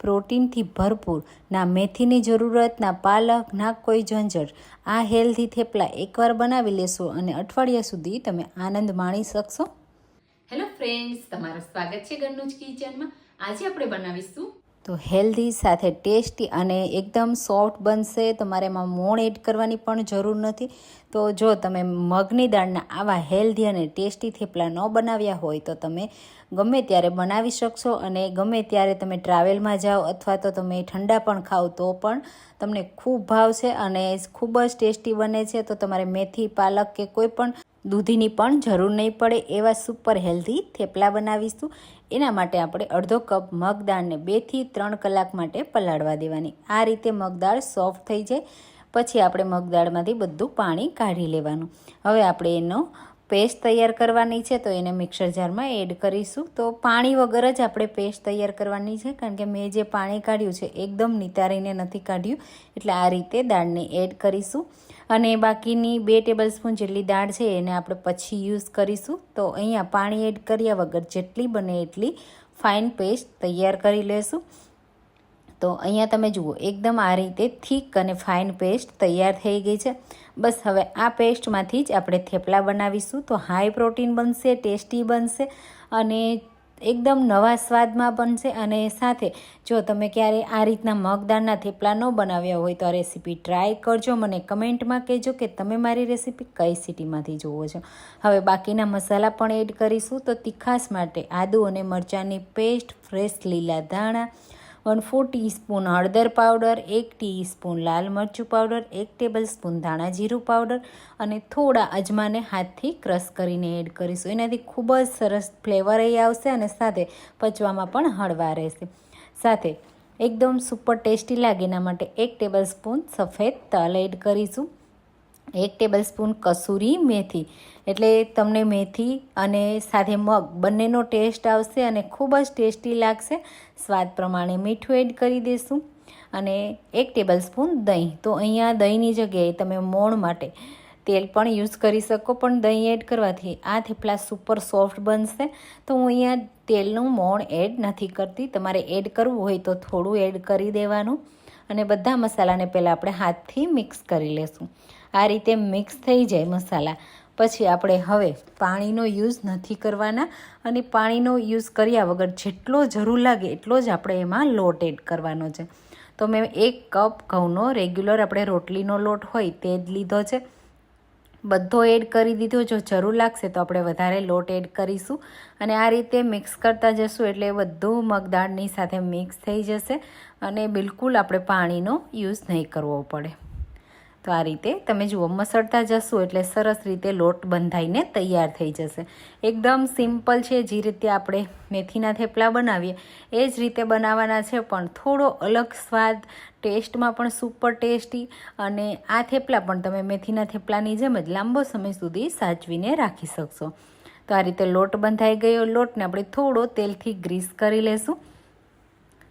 પ્રોટીનથી ભરપૂર, ના મેથીની જરૂરત, ના પાલક, ના કોઈ ઝંઝટ. આ હેલ્ધી થેપલા એકવાર બનાવી લેશો અને અઠવાડિયા સુધી તમે આનંદ માણી શકશો. હેલો ફ્રેન્ડ્સ તમારું સ્વાગત છે ઘરનું કિચનમાં. આજે આપણે બનાવીશું તો હેલ્ધી સાથે ટેસ્ટી અને એકદમ સોફ્ટ બનશે. તમારે એમાં મોણ એડ કરવાની પણ જરૂર નથી. તો જો તમે મગની દાળના આવા હેલ્ધી અને ટેસ્ટી થેપલા ન બનાવ્યા હોય તો તમે ગમે ત્યારે બનાવી શકશો અને ગમે ત્યારે તમે ટ્રાવેલમાં જાઓ અથવા તો તમે ઠંડા પણ ખાઓ તો પણ તમને ખૂબ ભાવશે અને ખૂબ જ ટેસ્ટી બને છે. તો તમારે મેથી, પાલક કે કોઈ પણ દૂધીની પણ જરૂર નહીં પડે એવા સુપર હેલ્ધી થેપલા બનાવીશું. એના માટે આપણે અડધો કપ મગ દાળને બેથી ત્રણ કલાક માટે પલાળવા દેવાની. આ રીતે મગદાળ સોફ્ટ થઈ જાય. પછી આપણે મગદાળમાંથી બધું પાણી કાઢી લેવાનું. હવે આપણે એનો પેસ્ટ તૈયાર કરવાની છે, તો એને મિક્સર જારમાં એડ કરીશું. તો પાણી વગર જ આપણે પેસ્ટ તૈયાર કરવાની છે, કારણ કે મેં જે પાણી કાઢ્યું છે, એકદમ નિતારીને નથી કાઢ્યું. એટલે આ રીતે દાળને એડ કરીશું. અને બાકીની બે ટેબલ સ્પૂન જેટલી દાળ છે, એને આપણે પછી યુઝ કરીશું. તો અહીંયા પાણી એડ કર્યા વગર જેટલી બને એટલી ફાઇન પેસ્ટ તૈયાર કરી લેશું. તો અહીંયા તમે જુઓ, એકદમ આ રીતે થીક અને ફાઇન પેસ્ટ તૈયાર થઈ ગઈ છે. બસ હવે આ પેસ્ટમાંથી જ આપણે થેપલા બનાવીશું તો હાઈ પ્રોટીન બનશે, ટેસ્ટી બનશે અને એકદમ નવા સ્વાદમાં બનશે અને સાથે જો તમે ક્યારે આ રીતના મગદાળના થેપલા ન બનાવ્યા હોય તો આ રેસીપી ટ્રાય કરજો. મને કમેન્ટમાં કહેજો કે તમે મારી રેસીપી કઈ સિટીમાંથી જુઓ છો. હવે બાકીના મસાલા પણ એડ કરીશું તો તીખાસ માટે આદુ અને મરચાંની પેસ્ટ, ફ્રેશ લીલા ધાણા વન ફોર ટીસ્પૂન હળદર પાવડર, એક ટીસ્પૂન લાલ મરચું પાવડર, એક ટેબલ સ્પૂન ધાણા જીરું પાવડર અને થોડા અજમાને હાથથી ક્રશ કરીને એડ કરીશું. એનાથી ખૂબ જ સરસ ફ્લેવર આવશે અને સાથે પચવામાં પણ હળવા રહેશે. સાથે એકદમ સુપર ટેસ્ટી લાગે એના માટે એક ટેબલ સ્પૂન સફેદ તલ એડ કરીશું. એક ટેબલ સ્પૂન કસૂરી મેથી. એટલે તમને મેથી અને સાથે મગ બંનેનો ટેસ્ટ આવશે અને ખૂબ જ ટેસ્ટી લાગશે. સ્વાદ પ્રમાણે મીઠું એડ કરી દઈશું અને એક ટેબલ સ્પૂન દહીં. તો અહીંયા દહીંની જગ્યાએ તમે મોણ માટે તેલ પણ યુઝ કરી શકો, પણ દહીં એડ કરવાથી આ થેપલા સુપર સોફ્ટ બનશે. તો હું અહીંયા તેલનું મોણ એડ નથી કરતી. તમારે એડ કરવું હોય તો થોડું એડ કરી દેવાનું. અને બધા મસાલાને પહેલાં આપણે હાથથી મિક્સ કરી લેશું. આ રીતે મિક્સ થઈ જાય મસાલા. પછી આપણે હવે પાણીનો યુઝ નથી કરવાના અને પાણીનો યુઝ કર્યા વગર જેટલો જરૂર લાગે એટલો જ આપણે એમાં લોટ એડ કરવાનો છે. તો મેં એક કપ ઘઉંનો રેગ્યુલર આપણે રોટલીનો લોટ હોય તે જ લીધો છે. બધો એડ કરી દીધો. જો જરૂર લાગશે તો આપણે વધારે લોટ એડ કરીશું અને આ રીતે મિક્સ કરતા જશું એટલે બધું મગદાળની સાથે મિક્સ થઈ જશે અને બિલકુલ આપણે પાણીનો યુઝ નહીં કરવો પડે. તો આ રીતે તમે જુઓ, મસળતા જશો એટલે સરસ રીતે લોટ બંધાઈને તૈયાર થઈ જશે. એકદમ સિમ્પલ છે, જે રીતે આપણે મેથીના થેપલા બનાવીએ, એ જ રીતે બનાવવાના છે, પણ થોડો અલગ સ્વાદ, ટેસ્ટમાં પણ સુપર ટેસ્ટી, અને આ થેપલા પણ તમે મેથીના થેપલાની જેમ જ લાંબો સમય સુધી સાચવીને રાખી શકશો. તો આ રીતે લોટ બંધાઈ ગયો, લોટને આપણે થોડો તેલથી ગ્રીસ કરી લેશું.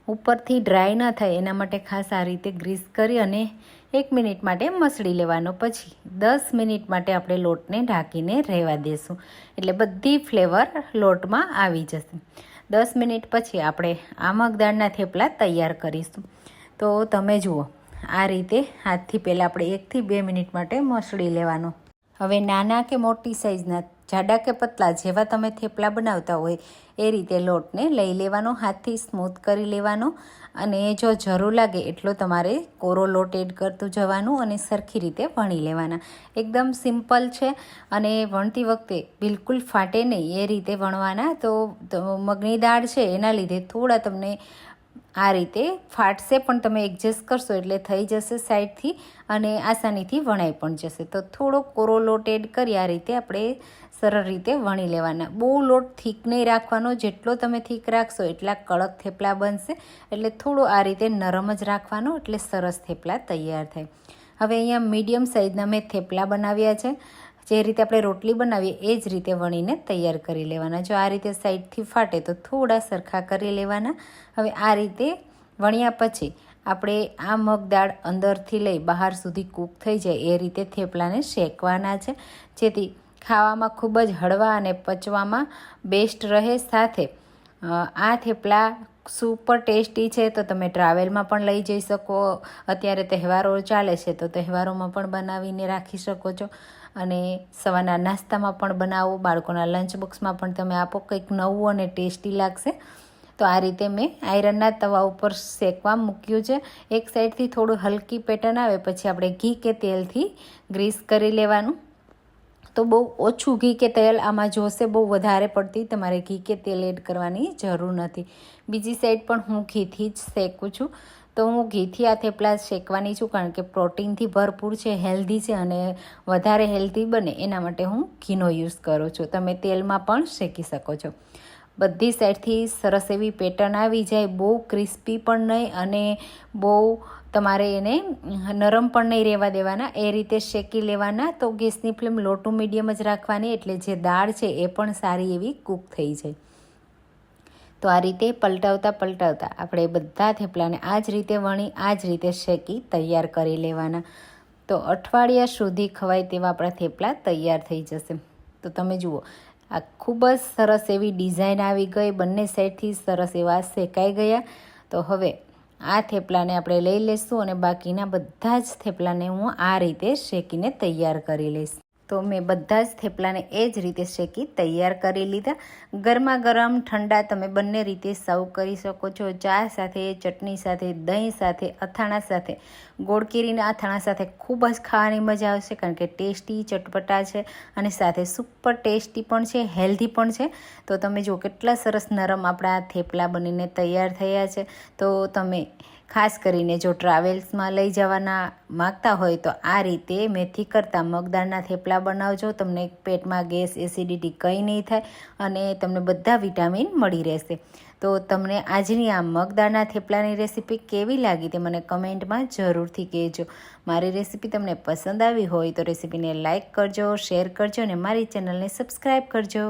ઉપરથી ડ્રાય ન થાય, એના માટે ખાસ આ રીતે ગ્રીસ કરી અને એક મિનિટ માટે મસળી લેવાનો પછી દસ મિનિટ માટે આપણે લોટને ઢાંકીને રહેવા દેશું. એટલે બધી ફ્લેવર લોટમાં આવી જશે. દસ મિનિટ પછી આપણે આ મગદાળના થેપલા તૈયાર કરીશું. તો તમે જુઓ, આ રીતે હાથથી પહેલાં આપણે એકથી બે મિનિટ માટે મસળી લેવાનો. હવે નાના કે મોટી સાઇઝના જાડા કે પતલા જેવા તમે થેપલા બનાવતા હોય, એ રીતે લોટને લઈ લેવાનો, હાથથી સ્મૂથ કરી લેવાનો અને જો જરૂર લાગે એટલો તમારે કોરો લોટ એડ કરતું જવાનું અને સરખી રીતે વણી લેવાના. એકદમ સિમ્પલ છે અને વણતી વખતે બિલકુલ ફાટે નહીં એ રીતે વણવાના. તો મગની દાળ છે એના લીધે થોડા તમને આ રીતે ફાટશે પણ તમે એડજસ્ટ કરશો એટલે થઈ જશે સાઈડથી અને આસાનીથી વણાઈ પણ જશે. તો થોડો કોરો લોટ એડ કરી આ રીતે આપણે સરળ રીતે વણી લેવાના. બહુ લોટ થીક નહીં રાખવાનો. જેટલો તમે થીક રાખશો એટલા કડક થેપલા બનશે. એટલે થોડો આ રીતે નરમ જ રાખવાનો એટલે સરસ થેપલા તૈયાર થાય. હવે અહીંયા મીડિયમ સાઇઝના મેં થેપલા બનાવ્યા છે. જે રીતે આપણે રોટલી બનાવીએ, એ જ રીતે વણીને તૈયાર કરી લેવાના. જો આ રીતે સાઈડથી ફાટે તો થોડા સરખા કરી લેવાના. હવે આ રીતે વણ્યા પછી આપણે આ મગ દાળ અંદરથી લઈ બહાર સુધી કૂક થઈ જાય એ રીતે થેપલાને શેકવાના છે. જેથી ખાવામાં ખૂબ જ હળવા અને પચવામાં બેસ્ટ રહે. સાથે આ થેપલા સુપર ટેસ્ટી છે તો તમે ટ્રાવેલમાં પણ લઈ જઈ શકો. અત્યારે તહેવારો ચાલે છે તો તહેવારોમાં પણ બનાવીને રાખી શકો છો. અને સવારના નાસ્તામાં પણ બનાવો, બાળકોના લંચ બોક્સમાં પણ તમે આપો, કંઈક નવું અને ટેસ્ટી લાગશે. તો આ રીતે મેં આયરનના તવા ઉપર શેકવા મૂક્યું છે. એક સાઈડથી થોડું હલકી પેટર્ન આવે, પછી આપણે ઘી કે તેલથી ગ્રીસ કરી લેવાનું. તો બહુ ઓછું ઘી કે તેલ આમાં જોશે બહુ વધારે પડતી, તમારે ઘી કે તેલ એડ કરવાની જરૂર નથી. બીજી સાઈડ પણ હું ઘીથી જ શેકું છું. તો હું ઘીથી આ થેપલા શેકવાની છું કારણ કે પ્રોટીનથી ભરપૂર છે, હેલ્ધી છે અને વધારે હેલ્ધી બને એના માટે હું ઘીનો યુઝ કરું છું. તમે તેલમાં પણ શેકી શકો છો. બધી સાઈડથી સરસ એવી પેટર્ન આવી જાય, બહુ ક્રિસ્પી પણ નહીં અને બહુ તમારે એને નરમ પણ નહીં રહેવા દેવાના. એ રીતે શેકી લેવાના તો ગેસની ફ્લેમ લો ટુ મીડિયમ જ રાખવાની, એટલે જે દાળ છે એ પણ સારી એવી કૂક થઈ જાય. તો આ રીતે પલટાવતા પલટાવતા આપણે બધા થેપલાને આ જ રીતે વણી આ જ રીતે શેકી, તૈયાર કરી લેવાના. તો અઠવાડિયા સુધી ખવાય તેવા આપણા થેપલા તૈયાર થઈ જશે. તો તમે જુઓ, આ ખૂબ જ સરસ એવી ડિઝાઇન આવી ગઈ, બંને સાઈડથી સરસ એવા શેકાઈ ગયા. તો હવે આ થેપલાને આપણે લઈ લઈશું અને બાકીના બધા જ થેપલાને હું આ રીતે શેકીને તૈયાર કરી લઈશ. તો મેં બધા જ થેપલાને એ જ રીતે શેકી, તૈયાર કરી લીધા. ગરમા ગરમ ઠંડા તમે બંને રીતે સર્વ કરી શકો છો. ચા સાથે, ચટણી સાથે, દહીં સાથે, અથાણા સાથે. ગોળકેરીના અથાણા સાથે ખૂબ જ ખાવાની મજા આવશે કારણ કે ટેસ્ટી, ચટપટા છે અને સાથે સુપર ટેસ્ટી પણ છે, હેલ્ધી પણ છે. તો તમે જુઓ કેટલા સરસ નરમ આપણા થેપલા બનીને તૈયાર થયા છે. તો તમે ખાસ કરીને જો ટ્રાવેલ્સમાં લઈ જવાના માગતા હોય તો આ રીતે મેથી કરતાં મગદાળના થેપલા બનાવજો. તમને પેટમાં ગેસ, એસિડિટી કંઈ નહીં થાય અને તમને બધા વિટામિન મળી રહેશે. તો તમને આજની આ મગદાળના થેપલાની રેસીપી કેવી લાગી તે મને કમેન્ટમાં જરૂરથી કહેજો. મારી રેસીપી તમને પસંદ આવી હોય તો રેસીપીને લાઇક કરજો, શેર કરજો અને મારી ચેનલને સબસ્ક્રાઈબ કરજો.